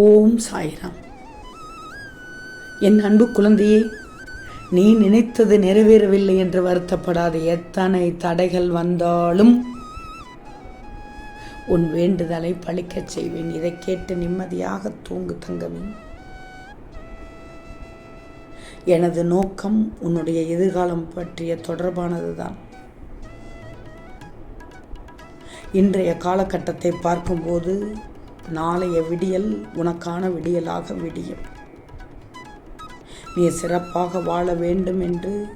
ஓம் சாய்ராம். என் அன்பு குழந்தையே நீ நினைத்தது நிறைவேறவில்லை என்று வருத்தப்படாத எத்தனை தடைகள் வந்தாலும் உன் வேண்டுதலை பழிக்கச் செய்வேன். இதை கேட்டு நிம்மதியாக தூங்கு தங்கவேன் எனது நோக்கம் உன்னுடைய எதிர்காலம் பற்றிய தொடர்பானதுதான். இன்றைய காலகட்டத்தை பார்க்கும்போது நாளைய விடியல் உனக்கான விடியலாக விடியும். நீ சிறப்பாக வாழ வேண்டும் என்று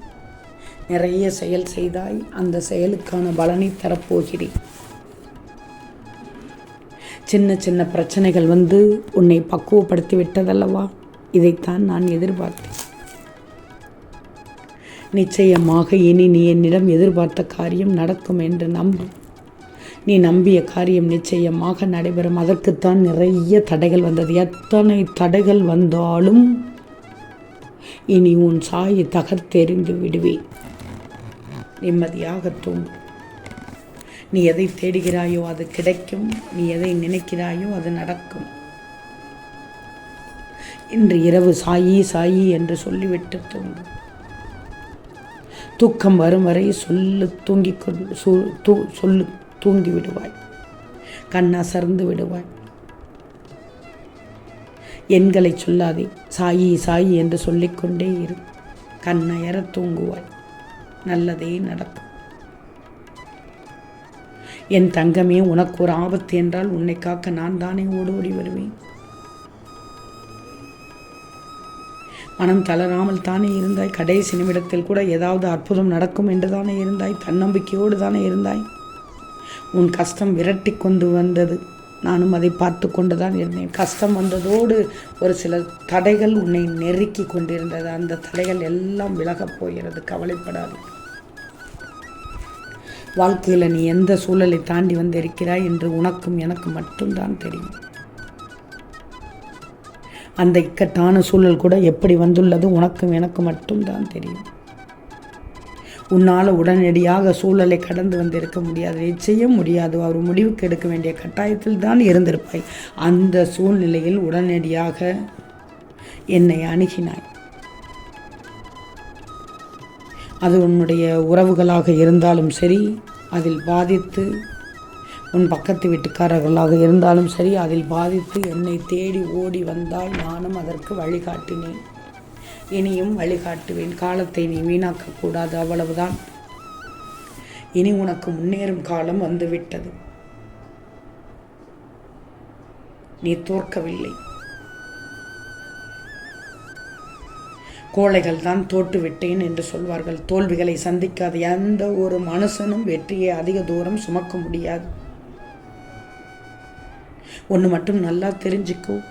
நிறைய செயல் செய்தாய் அந்த செயலுக்கான பலனை தரப்போகிறேன். சின்ன சின்ன பிரச்சனைகள் வந்து உன்னை பக்குவப்படுத்தி விட்டதல்லவா? இதைத்தான் நான் எதிர்பார்த்தேன். நிச்சயமாக இனி நீ என்னிடம் எதிர்பார்த்த காரியம் நடக்கும் என்று நம்பு நீ நம்பிய காரியம் நிச்சயமாக நடைபெறும். அதற்குத்தான் நிறைய தடைகள் வந்தது. எத்தனை தடைகள் வந்தாலும் இனி உன் சாயை தகர்த்தெறிந்து விடுவேன் நிம்மதியாக தூங்கும் நீ எதை தேடுகிறாயோ அது கிடைக்கும். நீ எதை நினைக்கிறாயோ அது நடக்கும். இன்று இரவு சாயி சாயி என்று சொல்லிவிட்டு தூங்கும் தூக்கம் வரும் வரை சொல்லு தூங்கிக் கொண்டு தூ- சொல்லு. தூங்கி விடுவாய். கண்ணசர்ந்து விடுவாய். எண்களை சொல்லாதே சாயி சாயி என்று சொல்லிக்கொண்டே இரு. கண்ணயர தூங்குவாய். நல்லதே நடக்கும். என் தங்கமே உனக்கு ஒரு ஆபத்து என்றால் உன்னை காக்க நான் தானே ஓடி ஓடி வருவேன். மனம் தளராமல் தானே இருந்தாய். கடைசி நிமிடத்தில் கூட ஏதாவது அற்புதம் நடக்கும் என்று தானே இருந்தாய். தன்னம்பிக்கையோடு தானே இருந்தாய். உன் கஷ்டம் விரட்டி கொண்டு வந்தது. நானும் அதை பார்த்து கொண்டு தான் இருந்தேன். கஷ்டம் வந்ததோடு ஒரு சில தடைகள் உன்னை நெருக்கி கொண்டிருந்தது. அந்த தடைகள் எல்லாம் விலகப் போகிறது. கவலைப்படாது. வாழ்க்கையில் நீ எந்த சூழலை தாண்டி வந்திருக்கிறாய் என்று உனக்கும் எனக்கு மட்டும்தான் தெரியும். அந்த இக்கட்டான சூழல் கூட எப்படி வந்துள்ளது உனக்கும் எனக்கு மட்டும்தான் தெரியும். உன்னால் உடனடியாக சூழலை கடந்து வந்திருக்க முடியாது நிச்சயம் முடியாது. அவர் முடிவுக்கு எடுக்க வேண்டிய கட்டாயத்தில் தான் இருந்திருப்பாய். அந்த சூழ்நிலையில் உடனடியாக என்னை அணுகினாய். அது உன்னுடைய உறவுகளாக இருந்தாலும் சரி அதில் பாதித்து உன் பக்கத்து வீட்டுக்காரர்களாக இருந்தாலும் சரி அதில் பாதித்து என்னை தேடி ஓடி வந்தால் நானும் அதற்கு வழிகாட்டினேன். இனியும் வழிகாட்டுவேன். காலத்தை நீ வீணாக்கக்கூடாது அவ்வளவுதான். இனி உனக்கு முன்னேறும் காலம் வந்துவிட்டது. நீ தோற்கவில்லை. கோழைகள் தான் தோட்டு விட்டேன் என்று சொல்வார்கள். தோல்விகளை சந்திக்காத எந்த ஒரு மனுஷனும் வெற்றியை அதிக தூரம் சுமக்க முடியாது. ஒன்று மட்டும் நல்லா தெரிஞ்சுக்கோ.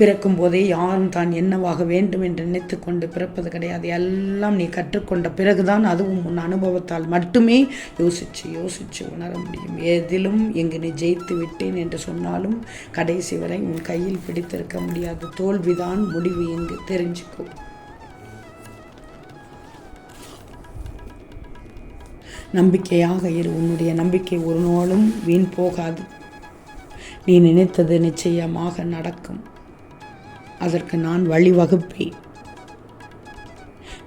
பிறக்கும் போதே யாரும் தான் என்னவாக வேண்டும் என்று நினைத்து கொண்டு பிறப்பது கிடையாது. எல்லாம் நீ கற்றுக்கொண்ட பிறகுதான் அதுவும் உன் அனுபவத்தால் மட்டுமே யோசித்து யோசித்து உணர முடியும். எதிலும் எங்கு நீ ஜெயித்து விட்டேன் என்று சொன்னாலும் கடைசி வரை உன் கையில் பிடித்திருக்க முடியாது. தோல்விதான் முடிவு என்று தெரிஞ்சுக்கோ. நம்பிக்கையாக இரு. உன்னுடைய நம்பிக்கை ஒரு நாளும் வீண் போகாது. நீ நினைத்தது நிச்சயமாக நடக்கும். அதற்கு நான் வழிவகுப்பேன்.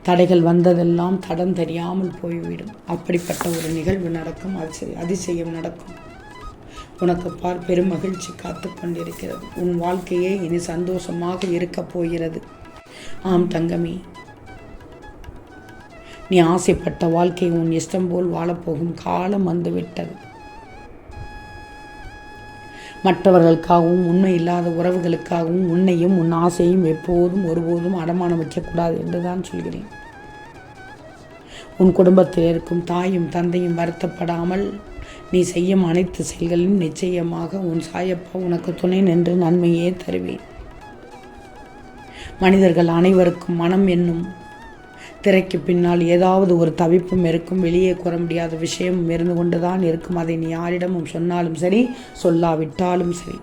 தடைகள் வந்ததெல்லாம் தடம் தெரியாமல் போய்விடும். அப்படிப்பட்ட ஒரு நிகழ்வு நடக்கும். அதிசய அதிசயம் நடக்கும். உனக்கு பார் பெரும் மகிழ்ச்சி காத்து கொண்டிருக்கிறது. உன் வாழ்க்கையே இனி சந்தோஷமாக இருக்கப் போகிறது. ஆம் தங்கமே. நீ ஆசைப்பட்ட வாழ்க்கை உன் இஷ்டம் போல் வாழப்போகும் காலம் வந்துவிட்டது. மற்றவர்களுக்காகவும் உண்மை இல்லாத உறவுகளுக்காகவும் உன்னையும் உன் ஆசையும் எப்போதும் ஒருபோதும் அடமானம் வைக்கக்கூடாது என்று தான் சொல்கிறேன். உன் குடும்பத்தில் இருக்கும் தாயும் தந்தையும் வருத்தப்படாமல் நீ செய்யும் அனைத்து செயல்களிலும் நிச்சயமாக உன் சாயப்பா உனக்கு துணை நின்று நன்மையே தருவேன். மனிதர்கள் அனைவருக்கும் மனம் என்னும் திரைக்கு பின்னால் ஏதாவது ஒரு தவிப்பும் இருக்கும் வெளியே கூற முடியாத விஷயமும் இருந்து கொண்டுதான் இருக்கும். அதை நீ யாரிடமும் சொன்னாலும் சரி சொல்லாவிட்டாலும் சரி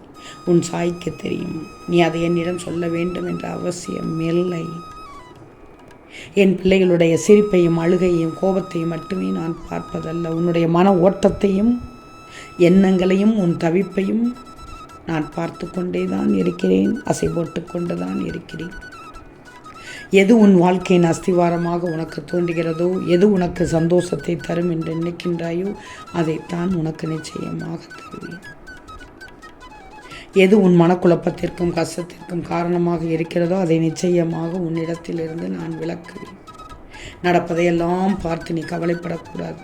உன் சாய்க்கு தெரியும். நீ அதை என்னிடம் சொல்ல வேண்டும் என்ற அவசியம் இல்லை. என் பிள்ளைகளுடைய சிரிப்பையும் அழுகையும் கோபத்தையும் மட்டுமே நான் பார்ப்பதல்ல. உன்னுடைய மன ஓட்டத்தையும் எண்ணங்களையும் உன் தவிப்பையும் நான் பார்த்து கொண்டே தான் இருக்கிறேன் அசை போட்டு கொண்டு தான் இருக்கிறேன். எது உன் வாழ்க்கையின் அஸ்திவாரமாக உனக்கு தோன்றுகிறதோ? எது உனக்கு சந்தோஷத்தை தரும் என்று நினைக்கின்றாயோ? அதைத்தான் உனக்கு நிச்சயமாக தருவேன். எது உன் மனக்குழப்பத்திற்கும் கஷ்டத்திற்கும் காரணமாக இருக்கிறதோ அதை நிச்சயமாக உன்னிடத்திலிருந்து நான் விளக்குவேன். நடப்பதையெல்லாம் பார்த்து நீ கவலைப்படக்கூடாது.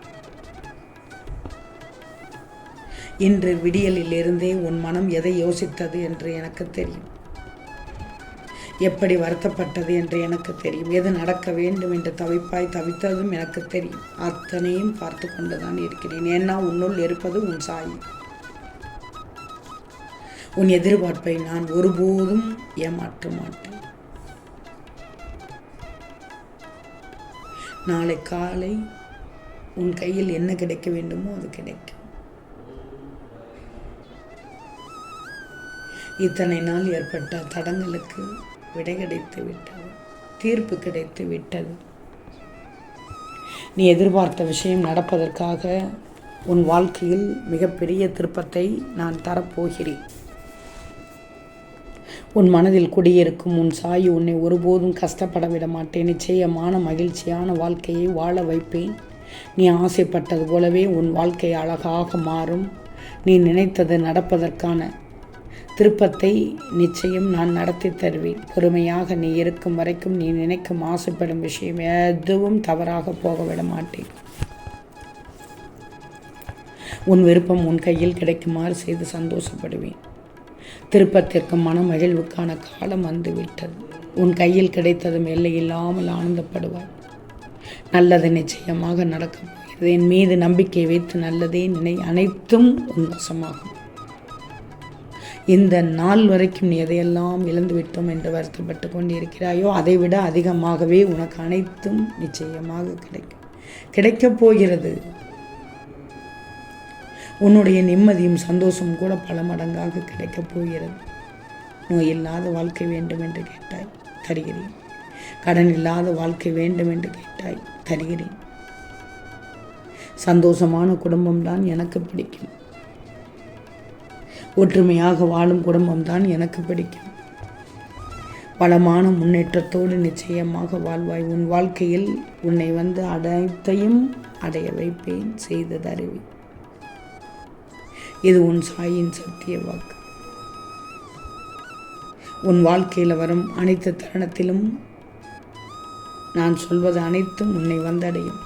இன்று விடியலிலிருந்தே உன் மனம் எதை யோசித்தது என்று எனக்கு தெரியும். எப்படி வருத்தப்பட்டது என்று எனக்கு தெரியும். எது நடக்க வேண்டும் என்று தவிப்பாய் தவித்ததும் எனக்கு தெரியும். அத்தனையும் பார்த்து கொண்டுதான் இருக்கிறேன். ஏன்னா உன்னுள் இருப்பது உன் சாய். உன் எதிர்பார்ப்பை நான் ஒருபோதும் ஏமாற்ற மாட்டேன். நாளை காலை உன் கையில் என்ன கிடைக்க வேண்டுமோ அது கிடைக்கும். இத்தனை நாள் ஏற்பட்ட தடங்களுக்கு விடை கிடைத்து விட்டது. தீர்ப்பு கிடைத்து விட்டது. நீ எதிர்பார்த்த விஷயம் நடப்பதற்காக உன் வாழ்க்கையில் மிகப்பெரிய திருப்பத்தை நான் தரப்போகிறேன். உன் மனதில் குடியிருக்கும் உன் சாயி உன்னை ஒருபோதும் கஷ்டப்பட விட மாட்டேன். நிச்சயமான மகிழ்ச்சியான வாழ்க்கையை வாழ வைப்பேன். நீ ஆசைப்பட்டது போலவே உன் வாழ்க்கை அழகாக மாறும். நீ நினைத்தது நடப்பதற்கான திருப்பத்தை நிச்சயம் நான் நடத்தி தருவேன். பொறுமையாக நீ இருக்கும் வரைக்கும் நீ நினைக்கும் ஆசைப்படும் விஷயம் எதுவும் தவறாக போக விட மாட்டேன். உன் விருப்பம் உன் கையில் கிடைக்குமாறு செய்து சந்தோஷப்படுவேன். திருப்பத்திற்கு மன மகிழ்வுக்கான காலம் வந்துவிட்டது. உன் கையில் கிடைத்ததும் எல்லை இல்லாமல் ஆனந்தப்படுவாய். நல்லது நிச்சயமாக நடக்கும் என் மீது நம்பிக்கை வைத்து நல்லதே நினை அனைத்தும் உன் வசமாகும். இந்த நாள் வரைக்கும் நீ எதையெல்லாம் இழந்து விட்டோம் என்று வருத்தப்பட்டு கொண்டிருக்கிறாயோ அதைவிட அதிகமாகவே உனக்கு அனைத்தும் நிச்சயமாக கிடைக்கும். கிடைக்கப் போகிறது. உன்னுடைய நிம்மதியும் சந்தோஷமும் கூட பல மடங்காக கிடைக்கப் போகிறது. நோய் இல்லாத வாழ்க்கை வேண்டும் என்று கேட்டாய் தருகிறேன். கடன் இல்லாத வாழ்க்கை வேண்டும் என்று கேட்டாய் தருகிறேன். சந்தோஷமான குடும்பம்தான் எனக்கு பிடிக்கும். ஒற்றுமையாக வாழும் குடும்பம்தான் எனக்கு பிடிக்கும். பலமான முன்னேற்றத்தோடு நிச்சயமாக வாழ்வாய். உன் வாழ்க்கையில் உன்னை வந்து அனைத்தையும் அடைய வைப்பேன் செய்தது தருவேன் இது உன் சாயின் சத்திய வாக்கு. உன் வாழ்க்கையில் வரும் அனைத்து தருணத்திலும் நான் சொல்வது அனைத்தும் உன்னை வந்தடையும்.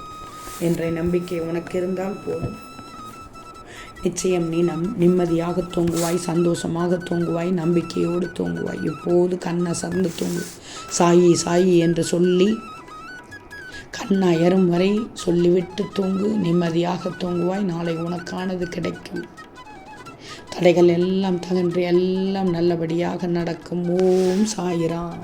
என்ற நம்பிக்கை உனக்கு இருந்தால் போதும். நிச்சயம் நீ நம் நிம்மதியாக தூங்குவாய் சந்தோஷமாக தூங்குவாய் நம்பிக்கையோடு தூங்குவாய். இப்போது கண்ணை அசர்ந்து தூங்கு. சாயி சாயி என்று சொல்லி கண் அயரும் வரை சொல்லிவிட்டு தூங்கு. நிம்மதியாக தூங்குவாய் நாளை உனக்கானது கிடைக்கும். தடைகள் எல்லாம் தகன்று எல்லாம் நல்லபடியாக நடக்கும். ஓம் சாயிராம்.